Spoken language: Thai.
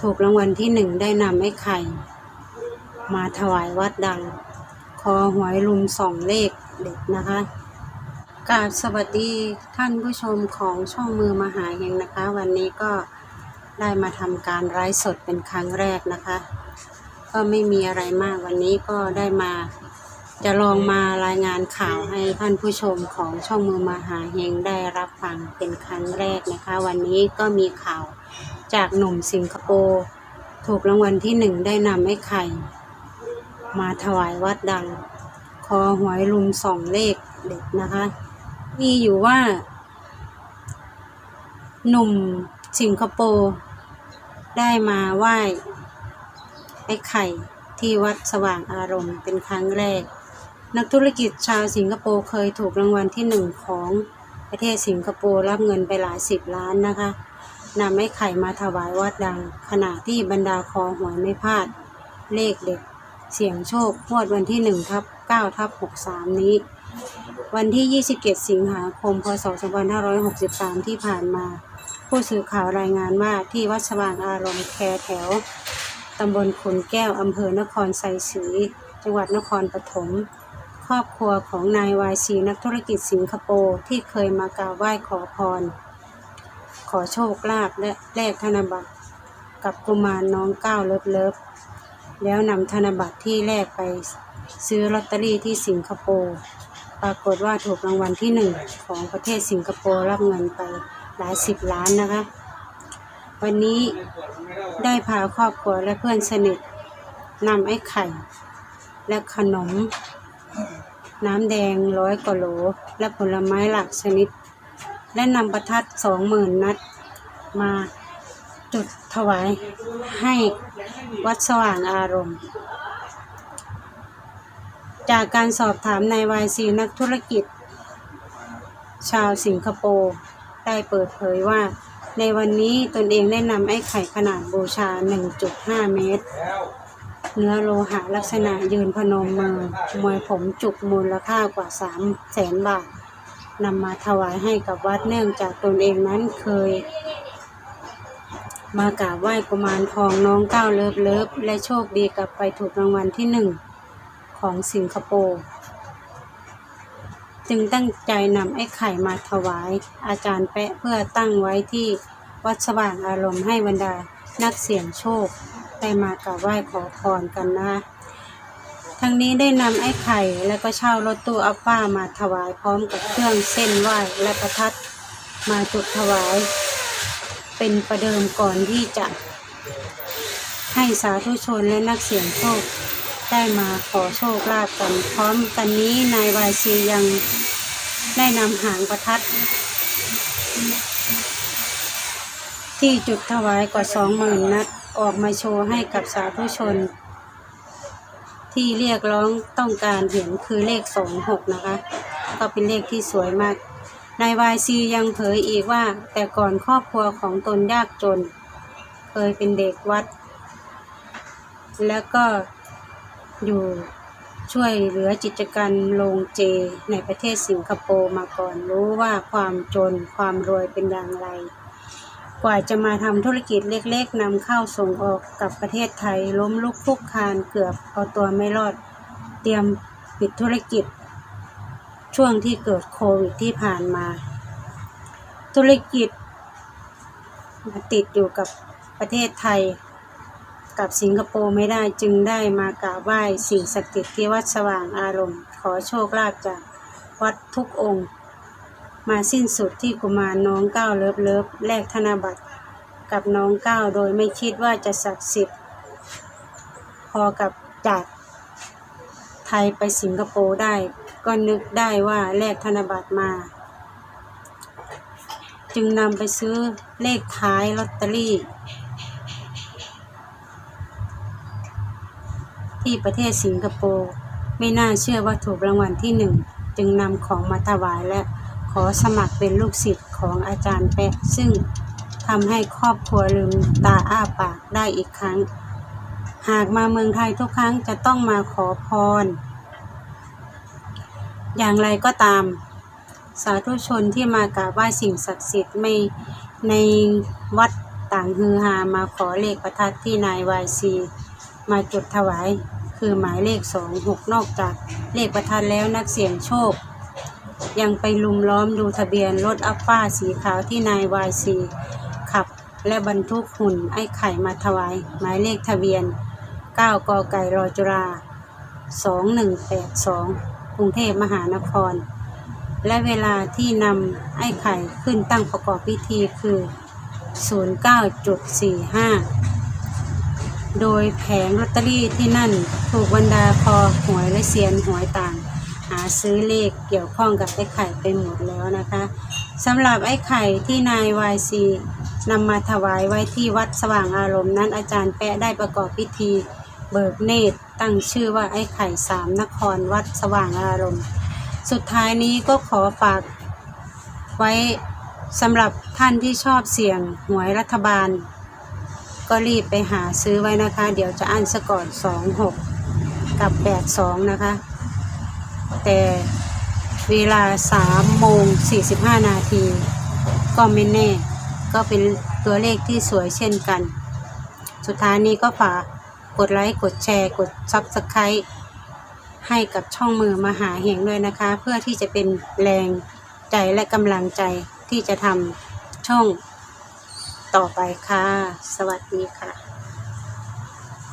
ถูกรางวัลที่หนึ่งได้นำไอ้ไข่ มาถวายวัดดัง คอหวยลุมสองเลขเด็ดนะคะกราบสวัสดีท่านผู้ชมของช่องมือมหาเฮงนะคะ วันนี้ก็ได้มาทำการไลฟ์สดเป็นครั้งแรกนะคะ ก็ไม่มีอะไรมากวันนี้ก็ได้มาจะลองมารายงานข่าวให้ท่านผู้ชมของช่องมือมหาเฮงได้รับฟังเป็นครั้งแรกนะคะ วันนี้ก็มีข่าว จากหนุ่มสิงคโปร์ถูกรางวัลที่หนึ่งได้นำไอ้ไข่ มาถวายวัดดัง คอหวยลุมสองเลขเด็ดนะคะ มีอยู่ว่า หนุ่มสิงคโปร์ได้มาไหว้ไอ้ไข่ที่วัดสว่างอารมณ์เป็นครั้งแรก นักธุรกิจชาวสิงคโปร์เคยถูกรางวัลที่หนึ่งของประเทศสิงคโปร์รับเงินไปหลายสิบล้านนะคะ นำไอ้ไข่มาถวายวัดดัง ขณะที่บรรดาคอหวยไม่พลาด เลขเด็ด เสี่ยงโชคงวดวันที่1ทับ9ทับ63 นี้ วันที่ 27 สิงหาคม พศ 2563 ที่ผ่านมา ผู้สื่อข่าวรายงานว่าที่วัดสว่างอารมณ์แคแถวตำบลขุนแก้วอำเภอนครไซศรีจังหวัดนครปฐมครอบครัวของนายวายซีนักธุรกิจสิงคโปร์ที่เคยมากราบไหว้ขอพร ขอโชคลาภและแลกธนบัตรกับกุมารน้องก้าวเลิฟเลิฟแล้วนำธนบัตรที่แลกไปซื้อลอตเตอรี่ที่สิงคโปร์ปรากฏว่าถูกรางวัลที่หนึ่งของประเทศสิงคโปร์รับเงินไปหลายสิบล้านนะคะ วันนี้ได้พาครอบครัวและเพื่อนสนิทนำไอ้ไข่ และขนม น้ำแดงร้อยกว่าโหล และผลไม้หลากชนิด และนำประทัดสองหมื่นนัดมาจุดถวายให้วัดสว่างอารมณ์ จากการสอบถามนายวายซีนักธุรกิจ ชาวสิงคโปร์ได้เปิดเผยว่า ในวันนี้ตนเองได้นำไอ้ไข่ขนาดบูชา 1.5 เมตร เนื้อโลหะลักษณะยืนพนมมือมวยผมจุกมูลค่ากว่า3แสนบาท นำมาถวายให้กับวัดเนื่องจากตนเองนั้นเคย มากราบไหว้กุมารทองน้องก้าวเลิฟเลิฟและโชคดีกับไปถูกรางวัลที่หนึ่งของสิงคโปร์จึงตั้งใจนำไอ้ไข่มาถวาย อาจารย์แปะเพื่อตั้งไว้ที่วัดสว่างอารมณ์ให้บรรดานักเสี่ยงโชค ได้มากราบไหว้ขอพรกันนะ ทั้งนี้ได้นำไอ้ไข่และก็เช่ารถตู้อัปป้ามาถวายพร้อมกับเครื่องเส้นไหว้และประทัดมาจุดถวาย เป็นประเดิมก่อนที่จะ ให้สาธุชนและนักเสี่ยงโชค ได้มาขอโชคลาภกัน พร้อมกันนี้นายวายซียังได้นำหางประทัด ที่จุดถวายกว่าสองหมื่นนัดออกมาโชว์ให้กับสาธุชน ที่เรียกร้องต้องการเห็นคือเลขสองหกนะคะ ก็เป็นเลขที่สวยมาก นายวายซียังเผยอีกว่า แต่ก่อนครอบครัวของตนยากจน เคยเป็นเด็กวัด แล้วก็อยู่ช่วยเหลือกิจการโรงเจในประเทศสิงคโปร์มาก่อนรู้ว่าความจนความรวยเป็นอย่างไร กว่าจะมาทำธุรกิจเล็กๆนำเข้าส่งออกกับประเทศไทย ล้มลุกคลุกคลานเกือบเอาตัวไม่รอด เตรียมปิดธุรกิจ ช่วงที่เกิดโควิดที่ผ่านมา ธุรกิจติดอยู่กับประเทศไทย กับสิงคโปร์ไม่ได้จึงได้มากราบไหว้สิ่งศักดิ์สิทธิ์ที่วัดสว่างอารมณ์ ขอโชคลาภจากวัดทุกองค์ มาสิ้นสุดที่กุมารน้องก้าวเลิฟเลิฟแลกธนบัตรกับน้องก้าวโดยไม่คิดว่าจะศักดิ์สิทธิ์ พอกับจากไทยไปสิงคโปร์ได้ ก็นึกได้ว่าแลกธนบัตรมา จึงนำไปซื้อเลขท้ายลอตเตอรี่ ที่ประเทศสิงคโปร์ไม่น่าเชื่อว่าถูกรางวัลที่หนึ่ง จึงนำของมาถวายและ ขอสมัครเป็นลูกศิษย์ของอาจารย์แปะ ซึ่งทำให้ครอบครัวลืมตาอ้าปากได้อีกครั้ง หากมาเมืองไทยทุกครั้งจะต้องมาขอพร อย่างไรก็ตาม สาธุชนที่มากราบไหว้สิ่งศักดิ์สิทธิ์ไม่ในวัดต่างฮือฮามาขอเลขประทัดที่นายวายซีมาจุดถวาย คือหมายเลขสองหกนอกจากเลขประทัดแล้วนักเสี่ยงโชค ยังไปลุมล้อมดูทะเบียนรถอัลฟาสีขาวที่นายวายซีขับและบรรทุกหุ่นไอ้ไข่มาถวาย หมายเลขทะเบียน 9 กไก่รอจุรา 2182 กรุงเทพมหานคร และเวลาที่นำไอ้ไข่ขึ้นตั้งประกอบพิธีคือ 09.45 โดยแผงลอตเตอรี่ที่นั่นถูกบรรดาคอหวยและเซียนหวยต่าง หาซื้อเลขเกี่ยวข้องกับไอ้ไข่ไปหมดแล้วนะคะสำหรับไอ้ไข่ที่นายวายซีนำมาถวายไว้ที่วัดสว่างอารมณ์นั้นอาจารย์แปะได้ประกอบพิธีเบิกเนตรตั้งชื่อว่าไอ้ไข่สามนครวัดสว่างอารมณ์ สุดท้ายนี้ก็ขอฝากไว้สำหรับท่านที่ชอบเสี่ยงหวยรัฐบาล ก็รีบไปหาซื้อไว้นะคะ เดี๋ยวจะอ่านซะก่อน 26 กับ 82 นะคะ แต่เวลา3โมง45นาที ก็ไม่แน่ ก็เป็นตัวเลขที่สวยเช่นกัน สุดท้ายนี้ก็ฝากกดไลค์ กดแชร์ กด Subscribe ให้กับช่องมือมหาเฮงด้วยนะคะ เพื่อที่จะเป็นแรงใจและกำลังใจที่จะทำช่องต่อไปค่ะ สวัสดีค่ะ